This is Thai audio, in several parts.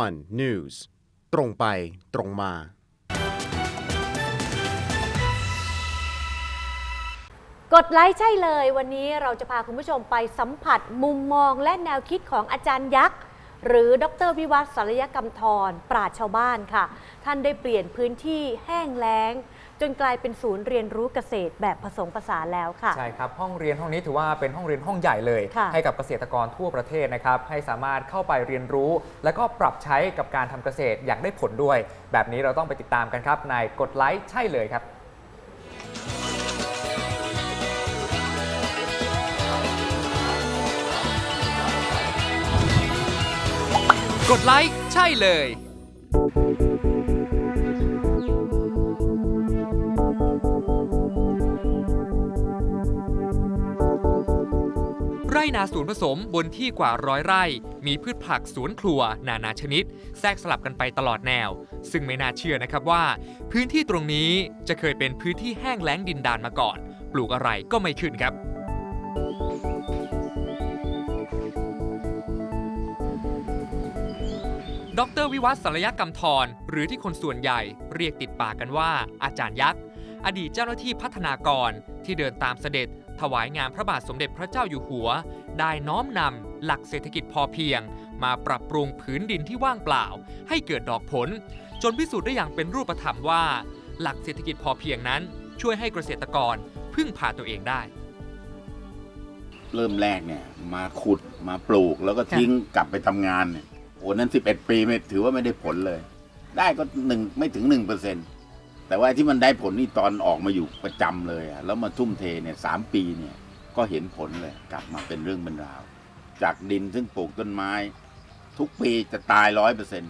one news ตรงไปตรงมา กดไลค์ใช่เลย วันนี้เราจะพาคุณผู้ชมไปสัมผัสมุมมองและแนวคิดของอาจารย์ยักษ์ หรือดรวิวัฒน์ศัลยกรรมทรปราชชาวบ้านค่ะ ท่านได้เปลี่ยนพื้นที่แห้งแล้ง จนกลายเป็นศูนย์เรียนรู้เกษตรแบบผสมผสานแล้วค่ะ ใช่ครับ ห้องเรียนห้องนี้ถือว่าเป็นห้องเรียนห้องใหญ่เลย ค่ะ ให้กับเกษตรกรทั่วประเทศนะครับ ให้สามารถเข้าไปเรียนรู้ และก็ปรับใช้กับการทำเกษตรอย่างได้ผลด้วย แบบนี้เราต้องไปติดตามกันครับในกดไลค์ใช่เลยครับ กดไลค์ใช่เลย ร่นาสวนผสมบนที่กว่าร้อยไร่ มีพืชผักสวนครัว นานาชนิด แทรกสลับกันไปตลอดแนว ซึ่งไม่น่าเชื่อนะครับว่า พื้นที่ตรงนี้จะเคยเป็นพื้นที่แห้งแล้งดินดานมาก่อน ปลูกอะไรก็ไม่ขึ้นครับดรวิวัฒน์ศัลยกรรมทรหรือที่คนส่วนใหญ่เรียกติดปากกันว่า อาจารย์ยักษ์ อดีตเจ้าหน้าที่พัฒนากรที่เดินตามเสด็จ ถวายงานพระบาทสมเด็จพระเจ้าอยู่หัว ได้น้อมนำหลักเศรษฐกิจพอเพียง มาปรับปรุงผืนดินที่ว่างเปล่า ให้เกิดดอกผล จนพิสูจน์ได้อย่างเป็นรูปธรรมว่า หลักเศรษฐกิจพอเพียงนั้น ช่วยให้เกษตรกรพึ่งพาตัวเองได้ เริ่มแรกเนี่ยมาขุดมาปลูกแล้วก็ทิ้งกลับไปทำงานเนี่ยโอ้นั้น 11 ปีไม่ถือว่าไม่ได้ผลเลย ได้ก็หนึ่งไม่ถึงหนึ่งเปอร์เซ็น แต่ว่าที่มันได้ผลนี่ตอนออกมาอยู่ประจำเลยอะแล้วมาทุ่มเทเนี่ยสามปีเนี่ยก็เห็นผลเลยกลับมาเป็นเรื่องเป็นราว จากดินซึ่งปลูกต้นไม้ ทุกปีจะตายร้อยเปอร์เซ็น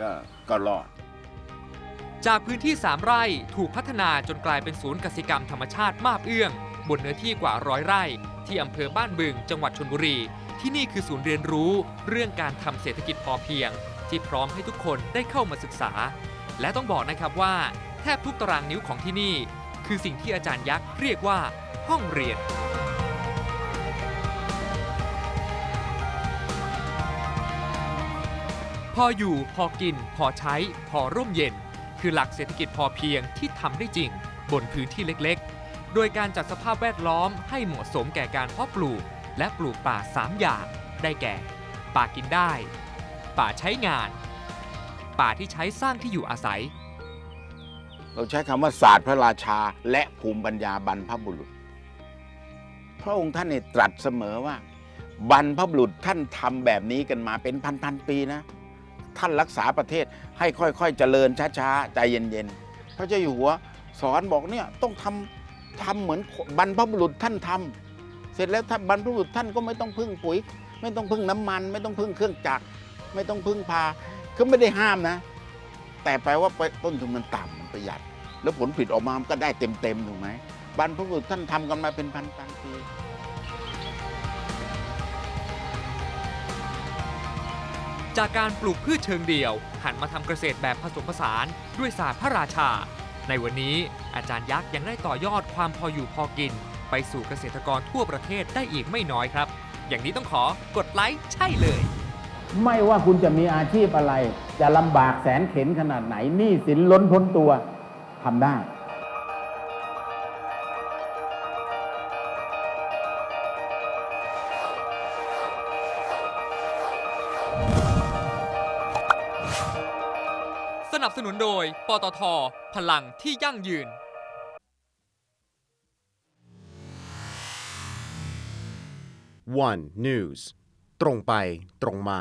ก็ก็รอด จากพื้นที่ 3 ไร่ถูกพัฒนาจนกลายเป็นศูนย์กสิกรรมธรรมชาติมาบเอื้อง บนเนื้อที่กว่าร้อยไร่ ที่อำเภอบ้านบึง จังหวัดชนบุรี ที่นี่คือศูนย์เรียนรู้เรื่องการทำเศรษฐกิจพอเพียง ที่พร้อมให้ทุกคนได้เข้ามาศึกษา และต้องบอกนะครับว่า แทบทุกตารางนิ้วของที่นี่ คือสิ่งที่อาจารย์ยักษ์เรียกว่า ห้องเรียน พออยู่พอกิน พอใช้ พอร่มเย็น คือหลักเศรษฐกิจพอเพียงที่ทำได้จริง บนพื้นที่เล็กๆ โดยการจัดสภาพแวดล้อมให้เหมาะสมแก่การเพาะปลูก และปลูกป่า 3 อย่าง ได้แก่ ป่ากินได้ ป่าใช้งาน ป่าที่ใช้สร้างที่อยู่อาศัย เราใช้คำว่าศาสตร์พระราชาและภูมิปัญญาบรรพบุรุษ พระองค์ท่านเนี่ยตรัสเสมอว่า บรรพบุรุษท่านทำแบบนี้กันมาเป็นพันๆปีนะ ท่านรักษาประเทศให้ค่อยๆเจริญช้าๆใจเย็นๆ พระเจ้าอยู่หัวสอนบอกเนี่ยต้องทำทำเหมือนบรรพบุรุษท่านทำเสร็จแล้วบรรพบุรุษท่านก็ไม่ต้องพึ่งปุ๋ย ไม่ต้องพึ่งน้ำมัน ไม่ต้องพึ่งเครื่องจักรไม่ต้องพึ่งพาก็ไม่ได้ห้ามนะ แต่แปลว่าต้นทุนมันต่ำมันประหยัด แล้วผลผลิตออกมามันก็ได้เต็มๆถูกไหมบรรพบุรุษท่านทำกันมาเป็นพันๆปีจากการปลูกพืชเชิงเดี่ยว หันมาทำเกษตรแบบผสมผสานด้วยศาสตร์พระราชา ในวันนี้อาจารย์ยักษ์ยังได้ต่อยอดความพออยู่พอกิน ไปสู่เกษตรกรทั่วประเทศได้อีกไม่น้อยครับ อย่างนี้ต้องขอกดไลค์ใช่เลย ไม่ว่าคุณจะมีอาชีพอะไร จะลำบากแสนเข็นขนาดไหนหนี้สินล้นพ้นตัวทำได้สนับสนุนโดย ปตท พลังที่ยั่งยืน one news ตรงไปตรงมา